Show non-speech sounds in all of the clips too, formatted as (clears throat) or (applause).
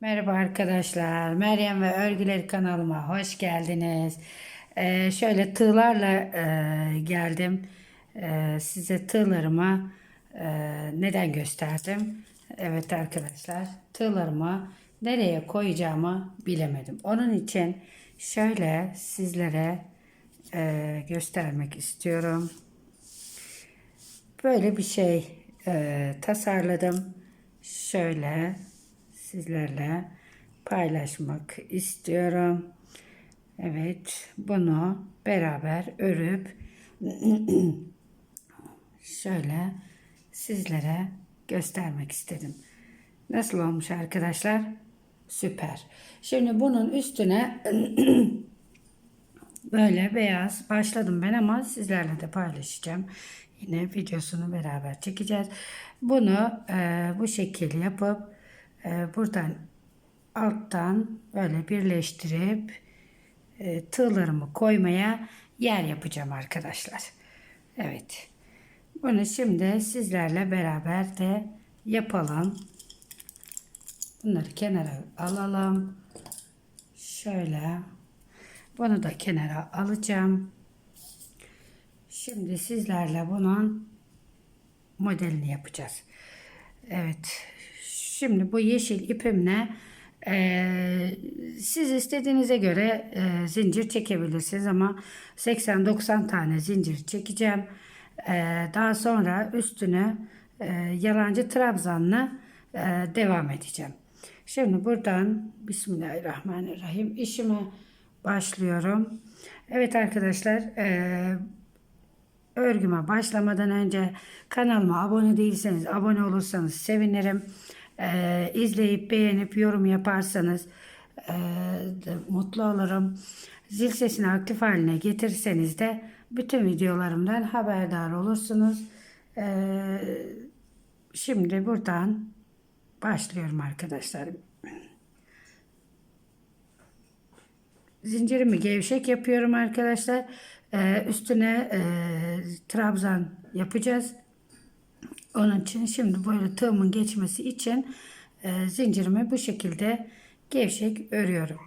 Merhaba arkadaşlar. Meryem ve Örgüleri kanalıma hoş geldiniz. Ee, şöyle tığlarla e, geldim. Ee, size tığlarımı e, neden gösterdim? Evet arkadaşlar tığlarımı nereye koyacağımı bilemedim. Onun için şöyle sizlere e, göstermek istiyorum. Böyle bir şey e, tasarladım. Şöyle sizlerle paylaşmak istiyorum. Evet, bunu beraber örüp (clears throat) şöyle sizlere göstermek istedim. Nasıl olmuş arkadaşlar? Süper. Şimdi bunun üstüne (clears throat) böyle beyaz başladım ben ama sizlerle de paylaşacağım. Yine videosunu beraber çekeceğiz. Bunu e, bu şekil yapıp buradan alttan böyle birleştirip e, tığlarımı koymaya yer yapacağım arkadaşlar. Evet. Bunu şimdi sizlerle beraber de yapalım. Bunları kenara alalım. Şöyle. Bunu da kenara alacağım. Şimdi sizlerle bunun modelini yapacağız. Evet. Şimdi bu yeşil ipimle e, siz istediğinize göre e, zincir çekebilirsiniz ama 80-90 tane zincir çekeceğim. E, daha sonra üstüne e, yalancı trabzanla e, devam edeceğim. Şimdi buradan Bismillahirrahmanirrahim işime başlıyorum. Evet arkadaşlar e, örgüme başlamadan önce kanalıma abone değilseniz abone olursanız sevinirim. Ee, izleyip beğenip yorum yaparsanız e, mutlu olurum. Zil sesini aktif haline getirirseniz de bütün videolarımdan haberdar olursunuz. Ee, şimdi buradan başlıyorum arkadaşlar. Zincirimi gevşek yapıyorum arkadaşlar. Ee, üstüne e, trabzan yapacağız. Onun için şimdi böyle tığımın geçmesi için e, zincirimi bu şekilde gevşek örüyorum.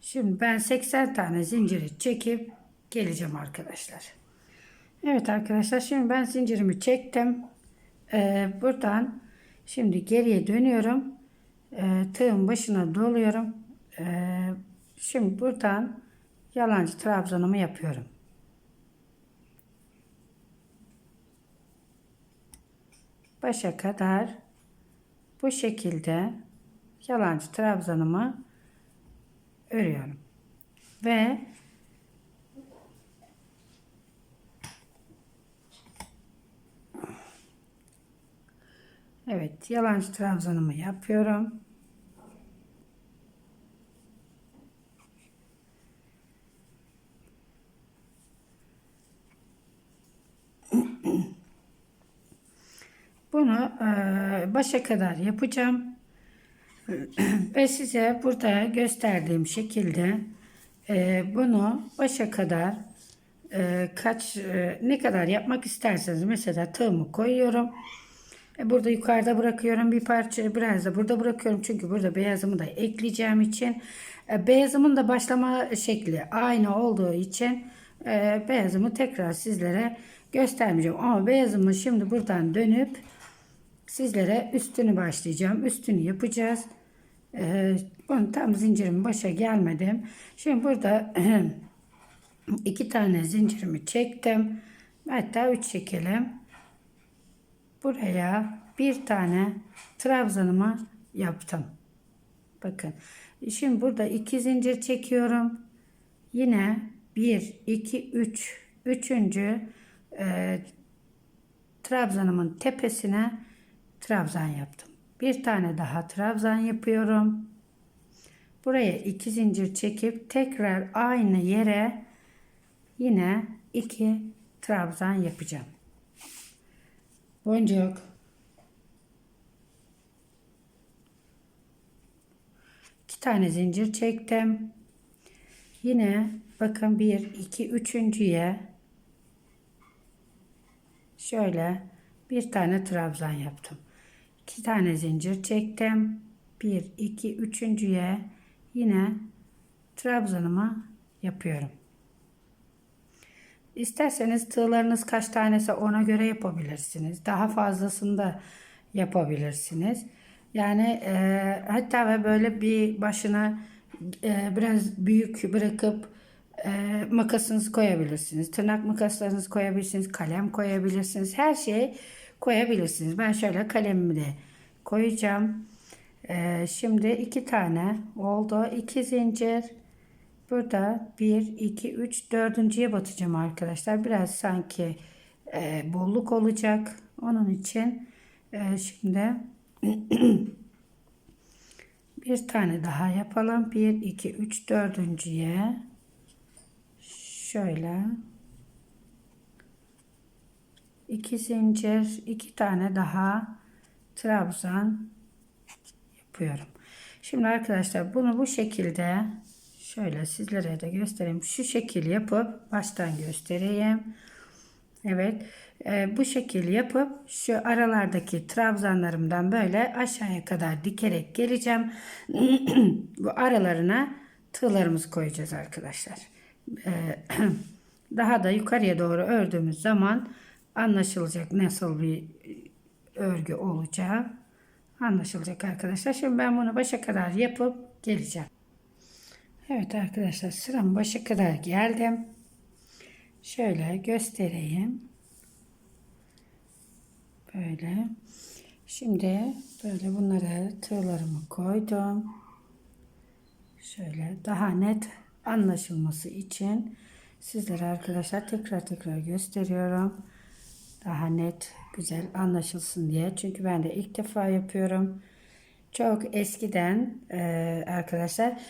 Şimdi ben 80 tane zinciri çekip geleceğim arkadaşlar. Evet arkadaşlar şimdi ben zincirimi çektim. E, buradan şimdi geriye dönüyorum. E, tığın başına doluyorum. E, şimdi buradan yalancı trabzanımı yapıyorum. Başa kadar bu şekilde yalancı trabzanımı örüyorum. Ve Evet, yalancı trabzanımı yapıyorum. Bunu e, başa kadar yapacağım. (clears throat) Ve size burada gösterdiğim şekilde e, bunu başa kadar e, kaç e, ne kadar yapmak isterseniz mesela tığımı koyuyorum. E, burada yukarıda bırakıyorum bir parça biraz da burada bırakıyorum çünkü burada beyazımı da ekleyeceğim için e, beyazımın da başlama şekli aynı olduğu için e, beyazımı tekrar sizlere göstermeyeceğim ama beyazımı şimdi buradan dönüp sizlere üstünü başlayacağım. Üstünü yapacağız. Ee, tam zincirim başa gelmedim. Şimdi burada (clears throat) iki tane zincirimi çektim. Hatta üç çekelim. Buraya bir tane trabzanımı yaptım. Bakın. Şimdi burada iki zincir çekiyorum. Yine bir, iki, üç. Üçüncü e, trabzanımın tepesine trabzan yaptım. Bir tane daha trabzan yapıyorum. Buraya iki zincir çekip tekrar aynı yere yine iki trabzan yapacağım. Boncuk. İki tane zincir çektim. Yine bakın bir, iki, üçüncüye şöyle bir tane trabzan yaptım. 2 tane zincir çektim. 1 2 üçüncüye yine trabzanımı yapıyorum. İsterseniz tığlarınız kaç tanesi ona göre yapabilirsiniz. Daha fazlasını da yapabilirsiniz. Yani e, hatta ve böyle bir başına e, biraz büyük bırakıp e, makasınızı koyabilirsiniz. Tırnak makaslarınızı koyabilirsiniz. Kalem koyabilirsiniz. Her şeyi koyabilirsiniz. Ben şöyle kalemimi de koyacağım. E, şimdi iki tane oldu. İki zincir. Burada 1, 2, 3, dördüncüye batacağım arkadaşlar. Biraz sanki e, bolluk olacak. Onun için e, şimdi (clears throat) bir tane daha yapalım. 1, 2, 3, dördüncüye şöyle iki zincir, iki tane daha trabzan yapıyorum. Şimdi arkadaşlar bunu bu şekilde şöyle sizlere de göstereyim. Şu şekil yapıp baştan göstereyim. Evet. e, bu şekil yapıp şu aralardaki trabzanlarımdan böyle aşağıya kadar dikerek geleceğim. (clears throat) bu aralarına tığlarımızı koyacağız arkadaşlar. E, (clears throat) daha da yukarıya doğru ördüğümüz zaman anlaşılacak nasıl bir örgü olacağı anlaşılacak arkadaşlar. Şimdi ben bunu başa kadar yapıp geleceğim. Evet arkadaşlar sıram başa kadar geldim. Şöyle göstereyim. Böyle. Şimdi böyle bunları tığlarımı koydum. Şöyle daha net anlaşılması için sizlere arkadaşlar tekrar tekrar gösteriyorum. Daha net güzel anlaşılsın diye. Çünkü ben de ilk defa yapıyorum. Çok eskiden e, arkadaşlar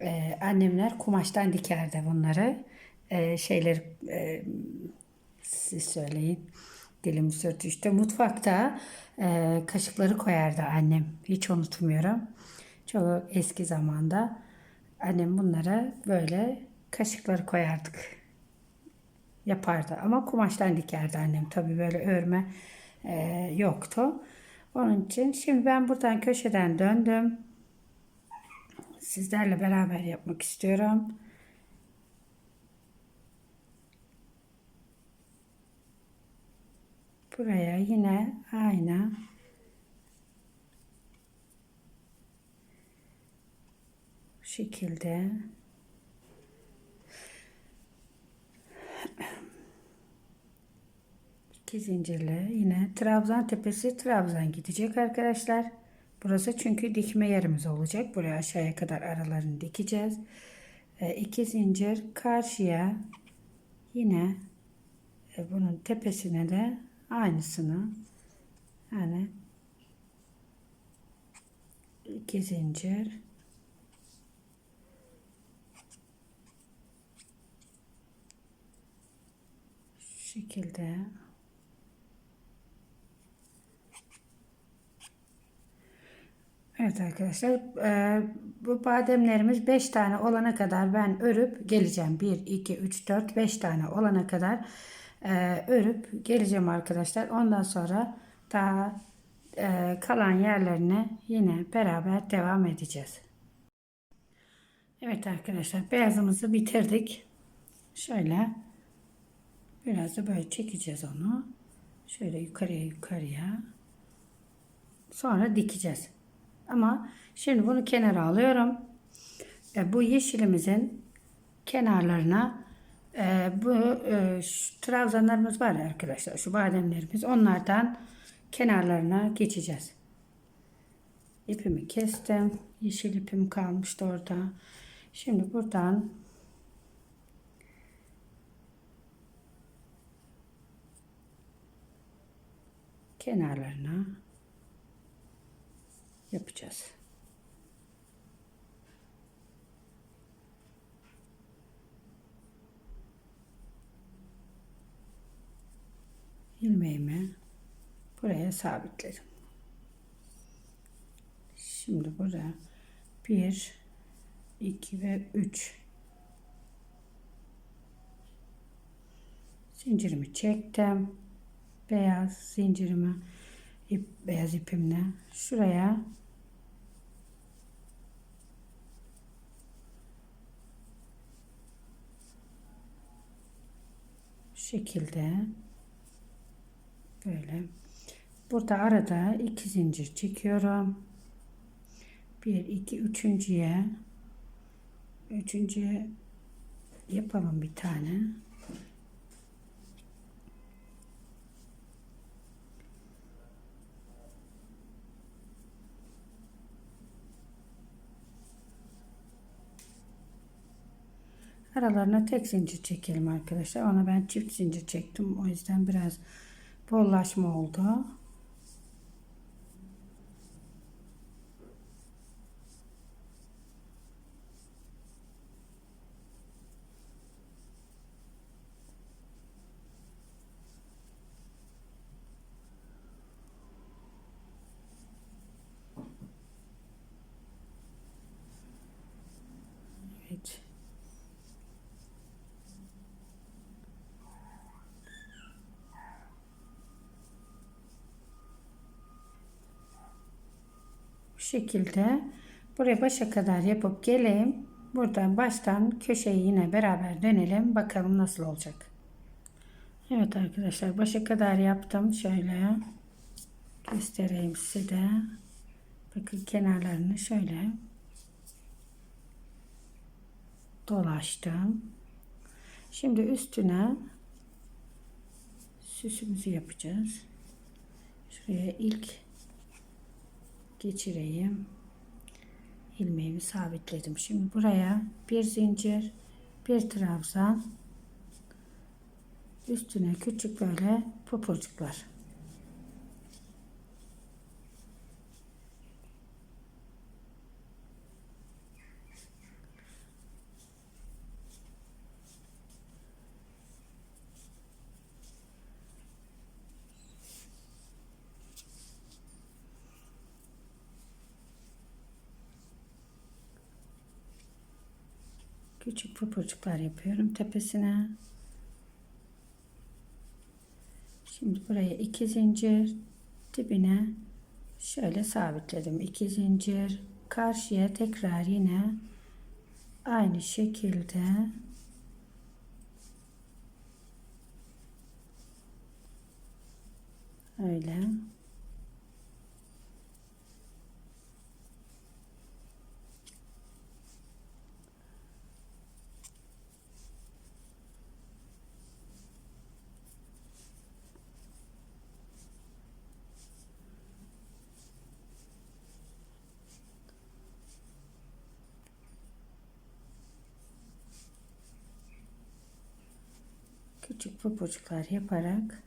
e, annemler kumaştan dikerdi bunları. E, şeyler e, siz söyleyin. Dilim sürtüştü. Mutfakta e, kaşıkları koyardı annem. Hiç unutmuyorum. Çok eski zamanda annem bunlara böyle kaşıkları koyardık. Yapardı ama kumaştan dikerdi annem. Tabii böyle örme e, yoktu. Onun için şimdi ben buradan köşeden döndüm sizlerle beraber yapmak istiyorum. Buraya yine aynı şekilde iki zincirle yine trabzan tepesi trabzan gidecek arkadaşlar. Burası çünkü dikme yerimiz olacak. Buraya aşağıya kadar aralarını dikeceğiz. E, iki zincir karşıya yine e, bunun tepesine de aynısını yani iki zincir şu şekilde Evet arkadaşlar e, bu bademlerimiz 5 tane olana kadar ben örüp geleceğim. 1, 2, 3, 4, 5 tane olana kadar e, örüp geleceğim arkadaşlar. Ondan sonra daha e, kalan yerlerine yine beraber devam edeceğiz. Evet arkadaşlar beyazımızı bitirdik. Şöyle biraz da böyle çekeceğiz onu. Şöyle yukarıya yukarıya. Sonra dikeceğiz. Ama şimdi bunu kenara alıyorum. E, bu yeşilimizin kenarlarına e, bu e, şu trabzanlarımız var arkadaşlar. Şu bademlerimiz. Onlardan kenarlarına geçeceğiz. İpimi kestim. Yeşil ipim kalmıştı orada. Şimdi buradan kenarlarına yapacağız. ilmeğimi buraya sabitledim. Şimdi burada 1 2 ve 3 zincirimi çektim. Beyaz zincirimi ip beyaz ipimle şuraya şekilde böyle burada arada iki zincir çekiyorum. Bir, iki, üçüncüye üçüncüye yapalım bir tane. Aralarına tek zincir çekelim arkadaşlar. Ona ben çift zincir çektim. O yüzden biraz bollaşma oldu. Evet. Bu şekilde buraya başa kadar yapıp geleyim. Buradan baştan köşeyi yine beraber dönelim. Bakalım nasıl olacak. Evet arkadaşlar başa kadar yaptım. Şöyle göstereyim size de. Bakın kenarlarını şöyle dolaştım. Şimdi üstüne süsümüzü yapacağız. Şuraya ilk geçireyim. ilmeğimi sabitledim. Şimdi buraya bir zincir, bir trabzan, üstüne küçük böyle pupurcuklar. Küçük pupurcuklar yapıyorum tepesine. Şimdi buraya iki zincir dibine şöyle sabitledim. iki zincir karşıya tekrar yine aynı şekilde öyle küçük papucuklar yaparak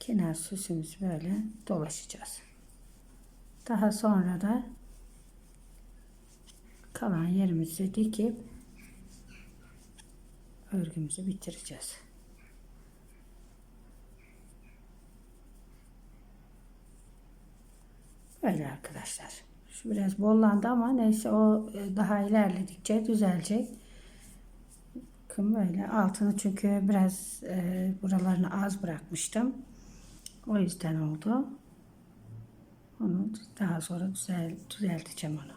kenar süsümüzü böyle dolaşacağız. Daha sonra da kalan yerimizi dikip örgümüzü bitireceğiz. Böyle arkadaşlar. Şu biraz bollandı ama neyse o e, daha ilerledikçe düzelecek. Bakın böyle altını çünkü biraz e, buralarını az bırakmıştım. O yüzden oldu. Onu daha sonra düzel, düzelteceğim onu.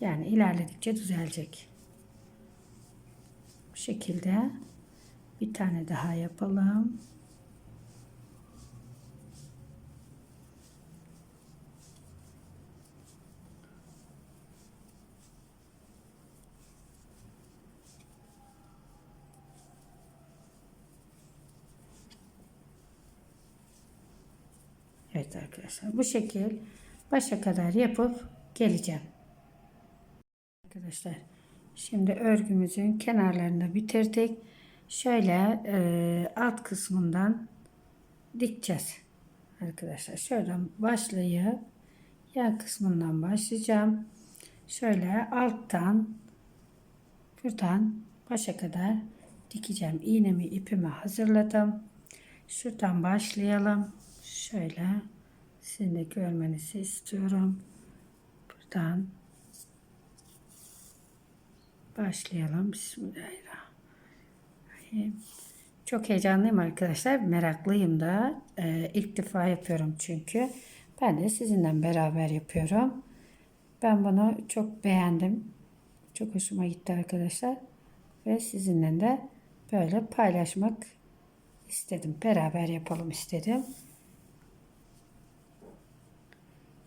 Yani ilerledikçe düzelecek. Bu şekilde bir tane daha yapalım. Evet arkadaşlar bu şekil başa kadar yapıp geleceğim. Arkadaşlar şimdi örgümüzün kenarlarını bitirdik. Şöyle e, alt kısmından dikeceğiz. Arkadaşlar şuradan başlayıp yan kısmından başlayacağım. Şöyle alttan buradan başa kadar dikeceğim. İğnemi ipimi hazırladım. Şuradan başlayalım. Şöyle sizin de görmenizi istiyorum. Buradan başlayalım. Bismillahirrahmanirrahim. Çok heyecanlıyım arkadaşlar. Meraklıyım da. Ee, ilk defa yapıyorum çünkü. Ben de sizinle beraber yapıyorum. Ben bunu çok beğendim. Çok hoşuma gitti arkadaşlar. Ve sizinle de böyle paylaşmak istedim. Beraber yapalım istedim.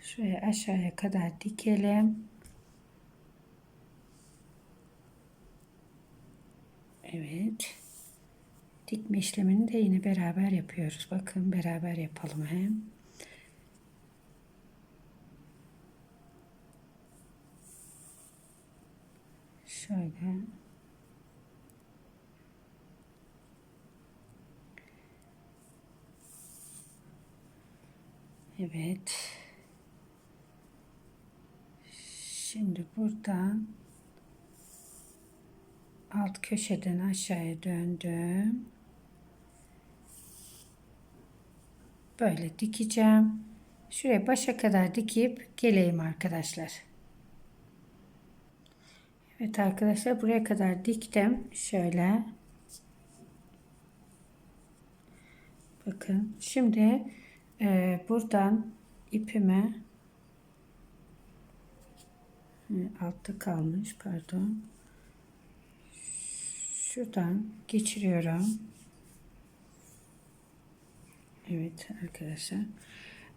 Şuraya aşağıya kadar dikelim. Evet. Dikme işlemini de yine beraber yapıyoruz. Bakın beraber yapalım hem. Şöyle. Evet. Şimdi buradan alt köşeden aşağıya döndüm. Böyle dikeceğim. Şuraya başa kadar dikip geleyim arkadaşlar. Evet arkadaşlar buraya kadar diktim. Şöyle. Bakın. Şimdi e, buradan ipime altta kalmış pardon. Şuradan geçiriyorum. Evet arkadaşlar.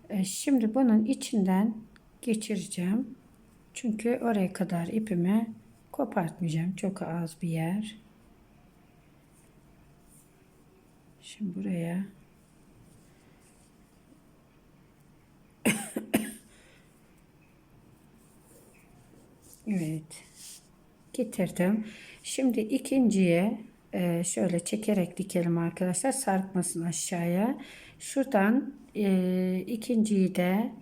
E, şimdi bunun içinden geçireceğim. Çünkü oraya kadar ipimi kopartmayacağım. Çok az bir yer. Şimdi buraya Evet. Getirdim. Şimdi ikinciye e, şöyle çekerek dikelim arkadaşlar. Sarkmasın aşağıya. Şuradan e, ikinciyi de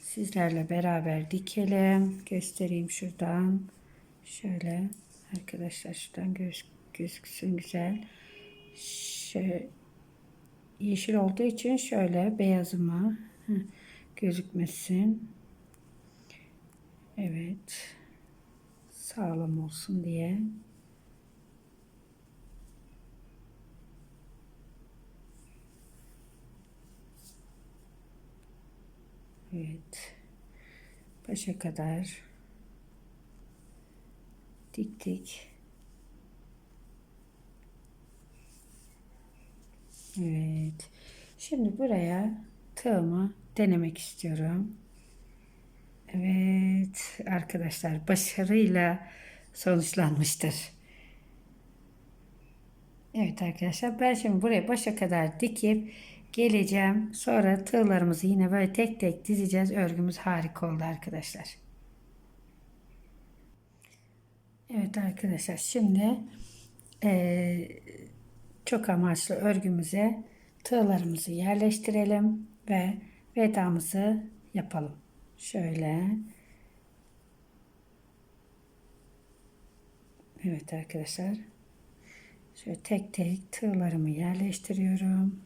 sizlerle beraber dikelim. Göstereyim şuradan. Şöyle arkadaşlar şuradan göz, gözüksün güzel. Şöyle, yeşil olduğu için şöyle beyazıma gözükmesin. Evet. Sağlam olsun diye. Evet. Başa kadar diktik. Evet. Şimdi buraya tığımı denemek istiyorum. Evet arkadaşlar başarıyla sonuçlanmıştır. Evet arkadaşlar ben şimdi buraya başa kadar dikip geleceğim. Sonra tığlarımızı yine böyle tek tek dizeceğiz. Örgümüz harika oldu arkadaşlar. Evet arkadaşlar şimdi e, çok amaçlı örgümüze tığlarımızı yerleştirelim ve vedamızı yapalım. Şöyle. Evet arkadaşlar. Şöyle tek tek tığlarımı yerleştiriyorum.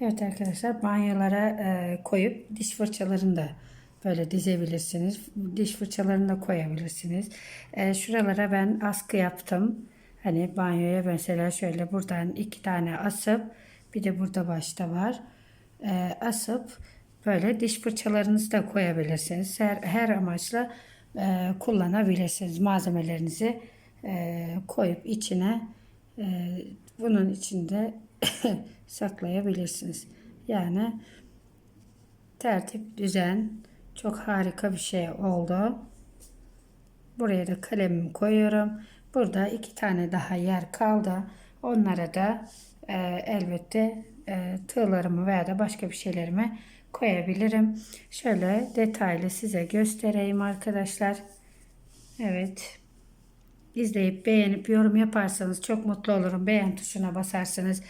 Evet arkadaşlar banyolara e, koyup diş fırçalarını da böyle dizebilirsiniz. Diş fırçalarını da koyabilirsiniz. E, şuralara ben askı yaptım. Hani banyoya mesela şöyle buradan iki tane asıp bir de burada başta var. E, asıp böyle diş fırçalarınızı da koyabilirsiniz. Her, her amaçla e, kullanabilirsiniz. Malzemelerinizi e, koyup içine e, bunun içinde (coughs) saklayabilirsiniz. Yani tertip, düzen çok harika bir şey oldu. Buraya da kalemimi koyuyorum. Burada iki tane daha yer kaldı. Onlara da e, elbette e, tığlarımı veya da başka bir şeylerimi koyabilirim. Şöyle detaylı size göstereyim arkadaşlar. Evet. İzleyip beğenip yorum yaparsanız çok mutlu olurum. Beğen tuşuna basarsanız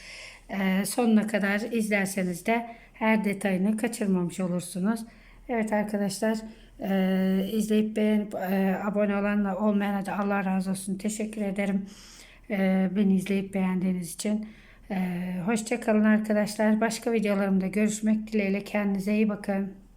e, sonuna kadar izlerseniz de her detayını kaçırmamış olursunuz. Evet arkadaşlar e, izleyip beğenip e, abone olanla olmayana da Allah razı olsun. Teşekkür ederim. E, beni izleyip beğendiğiniz için. E, Hoşçakalın arkadaşlar. Başka videolarımda görüşmek dileğiyle. Kendinize iyi bakın.